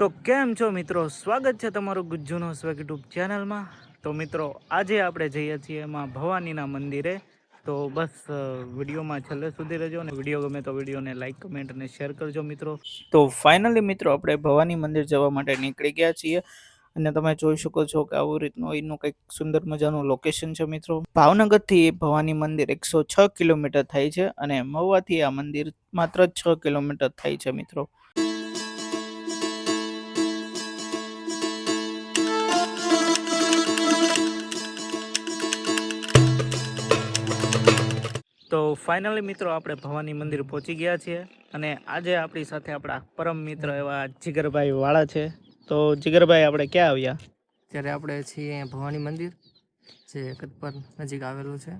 તો કેમ છો મિત્રો? સ્વાગત છે તમારું ગુજ્જુનો સ્વેગ યુટ્યુબ ચેનલમાં. તો મિત્રો, આજે આપણે જઈએ છીએ એમાં ભવાનીના મંદિરે. તો બસ વિડીયોમાં છેલ્લે સુધી રહેજો અને વીડિયો ગમે તો વિડીયોને લાઈક કમેન્ટ અને શેર કરજો મિત્રો. તો ફાઇનલી મિત્રો, આપણે ભવાની મંદિર જવા માટે નીકળી ગયા છીએ. અને તમે જોઈ શકો છો કે આવું રીતનું એનું કંઈક સુંદર મજાનું લોકેશન છે મિત્રો. ભાવનગરથી ભવાની મંદિર એકસો છ કિલોમીટર થાય છે અને મહુવાથી આ મંદિર માત્ર છ કિલોમીટર થાય છે મિત્રો. તો ફાઇનલી મિત્રો આપણે ભવાની મંદિર પહોંચી ગયા છીએ અને આજે આપણી સાથે આપણા પરમ મિત્ર એવા જીગરભાઈ વાળા છે. તો જીગરભાઈ, આપણે ક્યાં આવ્યા? ત્યારે આપણે છીએ ભવાની મંદિર, જે કતપર નજીક આવેલું છે.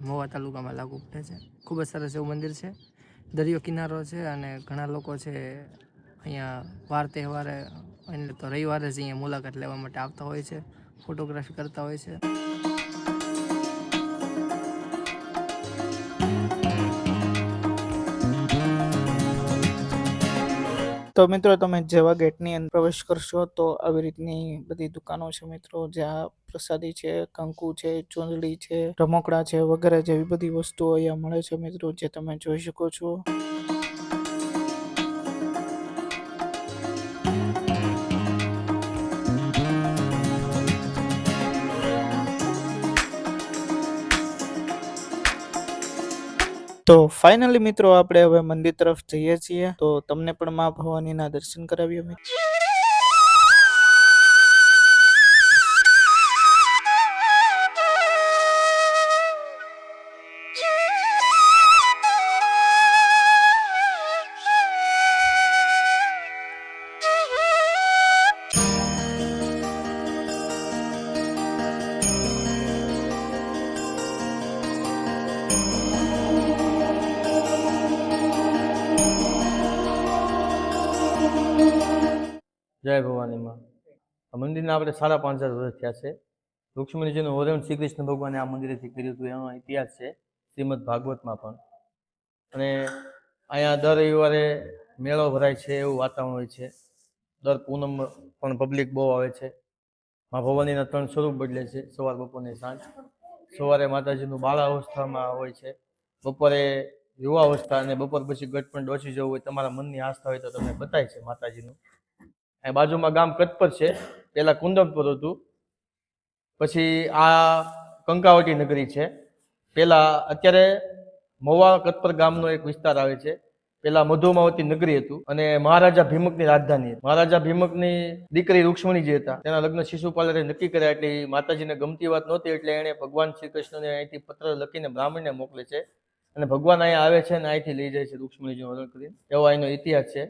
મોવા તાલુકામાં લાગુ પડે છે. ખૂબ જ સરસ એવું મંદિર છે. દરિયો કિનારો છે અને ઘણા લોકો છે અહીંયા વાર તહેવારે, એટલે તો રવિવારે જ અહીંયા મુલાકાત લેવા માટે આવતા હોય છે. ફોટોગ્રાફી કરતા હોય છે. તો મિત્રો તમે જેવા ગેટની અંદર પ્રવેશ કરશો, તો આવી રીતની બધી દુકાનો છે મિત્રો, જ્યાં પ્રસાદી છે, કંકુ છે, ચૂંદડી છે, રમકડા છે, વગેરે જેવી બધી વસ્તુઓ અહીંયા મળે છે મિત્રો, જે તમે જોઈ શકો છો. તો ફાઇનલી મિત્રો, આપણે હવે મંદિર તરફ જઈએ છીએ. તો તમને પણ મા ભવાનીના દર્શન કરાવીએ મિત્રો. જય ભવાનીમાં આ મંદિરના આપણે સાડા પાંચ હજાર વર્ષ થયા છે. રુક્ષ્મણીજીનું વરણ શ્રી કૃષ્ણ ભગવાને આ મંદિરેથી કર્યું હતું, એનો ઇતિહાસ છે શ્રીમદ ભાગવતમાં પણ. અને અહીંયા દર રવિવારે મેળો ભરાય છે, એવું વાતાવરણ હોય છે. દર પૂનમ પણ પબ્લિક બહુ આવે છે. મા ભવાનીના ત્રણ સ્વરૂપ બદલે છે, સવાર બપોરની સાંજ. સવારે માતાજીનું બાળા અવસ્થામાં હોય છે. બપોરે યુવા અવસ્થા અને બપોર પછી ગટપણ ડોસી જવું હોય, તમારા મનની આસ્થા હોય તો તમને બતાય છે માતાજીનું. અહીં બાજુમાં ગામ કટપર છે. પહેલાં કુંદમપુર હતું. પછી આ કંકાવટી નગરી છે. પહેલાં અત્યારે મહુવા કટપર ગામનો એક વિસ્તાર આવે છે. પહેલાં મધુમાવતી નગરી હતું અને મહારાજા ભીમકની રાજધાની મહારાજા ભીમકની દીકરી રૂક્ષ્મણી જે હતા, તેના લગ્ન શિશુપાલરે નક્કી કર્યા એટલે માતાજીને ગમતી વાત નહોતી એટલે એણે ભગવાન શ્રી કૃષ્ણને અહીંથી પત્ર લખીને બ્રાહ્મણને મોકલે છે. અને ભગવાન અહીંયા આવે છે અને અહીંથી લઈ જાય છે રૂક્ષ્મણીજીનું વર્ણન કરીને. એવો અહીંનો ઇતિહાસ છે.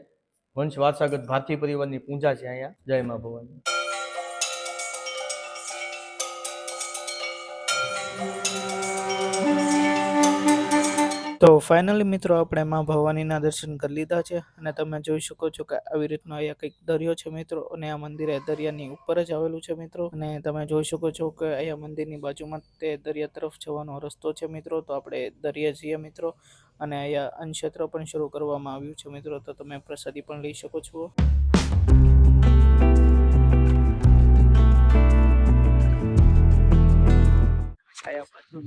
વંશ વારસાગત ભારતીય પરિવારની પૂજા છે અહીંયા. જય મા ભવાની. તો ફાઇનલી મિત્રો આપણે માં ભવાનીના દર્શન કરી લીધા છે અને તમે જોઈ શકો છો કે આવી રીતનો અહીંયા કંઈક દરિયો છે મિત્રો અને આ મંદિરે દરિયાની ઉપર જ આવેલું છે મિત્રો અને તમે જોઈ શકો છો કે અહીંયા મંદિરની બાજુમાં તે દરિયા તરફ જવાનો રસ્તો છે મિત્રો તો આપણે દરિયા જઈએ મિત્રો અને અહીંયા અન્નક્ષેત્ર પણ શરૂ કરવામાં આવ્યું છે. મિત્રો, તો તમે પ્રસાદી પણ લઈ શકો છો.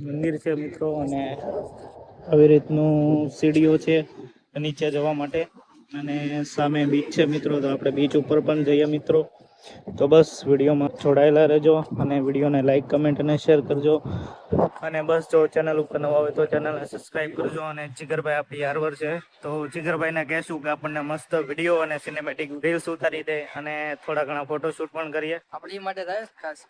મંદિર છે મિત્રો, અને આવી રીતનું સીડીઓ છે નીચે જવા માટે. અને સામે બીચ છે મિત્રો, તો આપણે બીચ ઉપર પણ જઈએ મિત્રો. તો બસ વિડીયોમાં જોડાયેલા રહેજો અને વિડીયોને લાઈક કમેન્ટ અને શેર કરજો. અને બસ જો ચેનલ ઉપર નવા હોય તો ચેનલને સબસ્ક્રાઈબ કરજો અને જીગરભાઈ આપણી હારવર છે. તો જીગરભાઈને કહેશું કે આપણને મસ્ત વીડિયો અને સિનેમેટિક રીલ્સ ઉતારી દે અને થોડા ઘણા ફોટોશૂટ પણ કરીએ. આપણી માટે થાય ખાસ.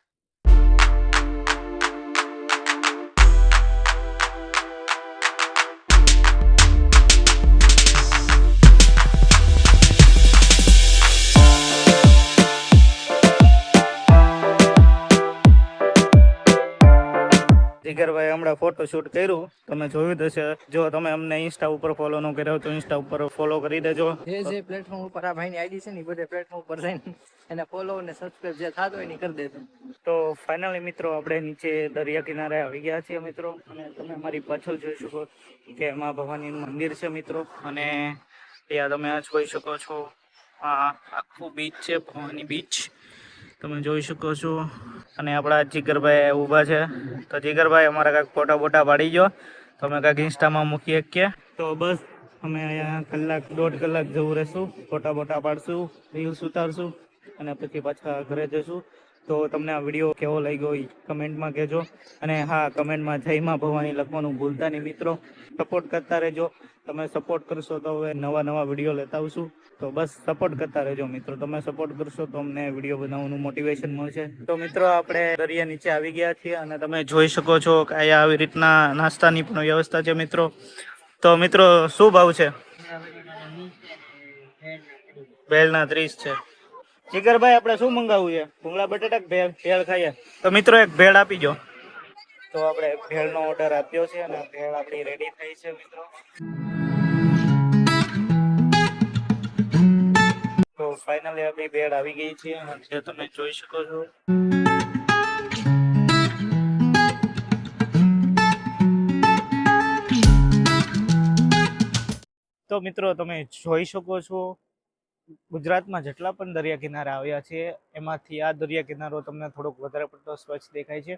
જીગરભાઈ હમણાં ફોટો શૂટ કર્યું. તમે જોયું હશે. જો તમે અમને ઇન્સ્ટા ઉપર ફોલો ન કર્યો તો ઇન્સ્ટા ઉપર ફોલો કરી દેજો. જે જે પ્લેટફોર્મ ઉપર આ ભાઈની આઈડી છે ને બધે પ્લેટફોર્મ ઉપર જઈને એને ફોલો અને સબસ્ક્રાઇબ જે થતું હોય ને કરી દેજો. તો ફાઇનલી મિત્રો આપણે નીચે દરિયા કિનારે આવી ગયા છીએ મિત્રો. અને તમે અમારી પાછળ જોઈ શકો કે મા ભવાનીનું મંદિર છે મિત્રો. અને ત્યાં તમે આ જોઈ શકો છો. આ આખું બીચ છે ભવાની બીચ તમે જોઈ શકો છો. અને આપણા જીગરભાઈ ઊભા છે. તો જીગરભાઈ, અમારા કાંઈક ફોટા બોટા પાડી ગયો તો અમે કાંઈક ઇન્સ્ટામાં મૂકી શકીએ તો બસ, અમે અહીંયા કલાક, દોઢ કલાક જવું રહેશું. ફોટા બોટા પાડશું, રીલ્સ ઉતારશું અને પછી પાછા ઘરે જશું. તો તમને આ વીડિયો કેવો લાગ્યો એ કમેન્ટમાં કહેજો. અને હા કમેન્ટમાં જયમાં ભવાની લખવાનું ભૂલતા નહીં મિત્રો. સપોર્ટ કરતા રહેજો. તમે સપોર્ટ કરશો તો હવે નવા નવા વીડિયો લેતા આવશું. તો બસ સપોર્ટ કરતા રહેજો મિત્રો. તમે સપોર્ટ કરશો તો અમને વીડિયો બનાવવાનું મોટિવેશન મળશે. તો મિત્રો આપણે દરિયા નીચે આવી ગયા છીએ અને તમે જોઈ શકો છો કે અહીંયા આવી રીતના નાસ્તાની પણ વ્યવસ્થા છે મિત્રો. તો મિત્રો શું ભાવ છે? બેલના ત્રીસ છે. જીગરભાઈ, આપણે શું મંગાવવું છે? ભૂંગળા, બટેટા ભેળ? ભેળ ખાઈએ. તો મિત્રો, એક ભેળ આપી જો તો આપણે ભેળનો ઓર્ડર આપ્યો છે અને ભેળ આપણી રેડી થઈ છે, મિત્રો. તો ફાઇનલી આપણી ભેળ આવી ગઈ છે. જે તમે જોઈ શકો છો. તો મિત્રો, તમે જોઈ શકો છો ગુજરાતમાં જેટલા પણ દરિયા કિનારા આવ્યા છે, એમાંથી આ દરિયા કિનારો તમને થોડોક વધારે પડતો સ્વચ્છ દેખાય છે.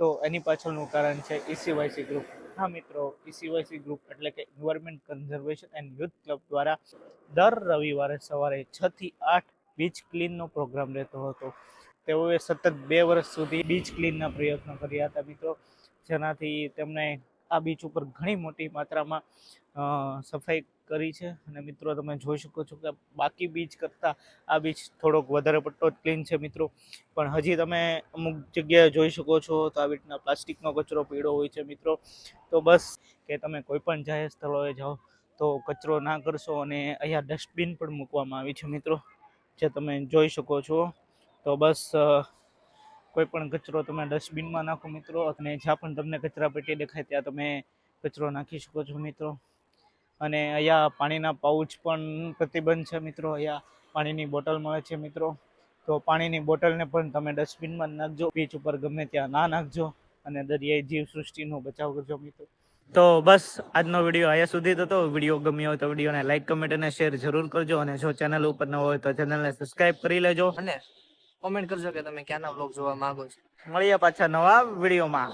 તો એની પાછળનું કારણ છે E ઈસીવાયસી ગ્રુપ હા મિત્રો E ઈસીવાયસી ગ્રુપ એટલે કે environment conservation and youth club દ્વારા દર રવિવારે સવારે છ થી આઠ બીચ ક્લીનનો પ્રોગ્રામ રહેતો હતો. તેઓએ સતત બે વર્ષ સુધી બીચ ક્લીનના પ્રયત્નો કર્યા હતા મિત્રો. જેનાથી તેમણે આ બીચ ઉપર ઘણી મોટી માત્રામાં સફાઈ કરી છે. અને મિત્રો, તમે જોઈ શકો છો કે બાકી બીચ કરતાં આ બીચ થોડોક વધારે પડતો ક્લીન છે મિત્રો. પણ હજી તમે અમુક જગ્યાએ જોઈ શકો છો તો આવી રીતના પ્લાસ્ટિકનો કચરો પીળો હોય છે મિત્રો. તો બસ, કે તમે કોઈ પણ જાહેર સ્થળોએ જાઓ તો કચરો ના કરશો અને અહીંયા ડસ્ટબિન પણ મૂકવામાં આવી છે મિત્રો, જે તમે જોઈ શકો છો. તો બસ કોઈ પણ કચરો તમે ડસ્ટબિનમાં નાખો મિત્રો, અને જ્યાં પણ તમને કચરા પેટી દેખાય ત્યાં તમે કચરો નાખી શકો છો મિત્રો. અને અહીંયા પાણીના પાઉચ પણ પ્રતિબંધ છે મિત્રો, અહીંયા પાણીની બોટલ મળે છે મિત્રો. તો પાણીની બોટલને પણ તમે ડસ્ટબિનમાં નાખજો બીચ ઉપર ગમે ત્યાં ના નાખજો, અને દરિયાઈ જીવ સૃષ્ટિનો બચાવ કરજો મિત્રો. તો બસ, આજનો વીડિયો અહીંયા સુધી થતો. વીડિયો ગમ્યો હોય તો વિડીયોને લાઇક કમેન્ટ અને શેર જરૂર કરજો, અને જો ચેનલ ઉપર ન હોય તો ચેનલને સબસ્ક્રાઇબ કરી લેજો. અને કોમેન્ટ કરજો કે તમે ક્યાંના બ્લોગ જોવા માંગો છો. મળીએ પાછા નવા વિડીયોમાં.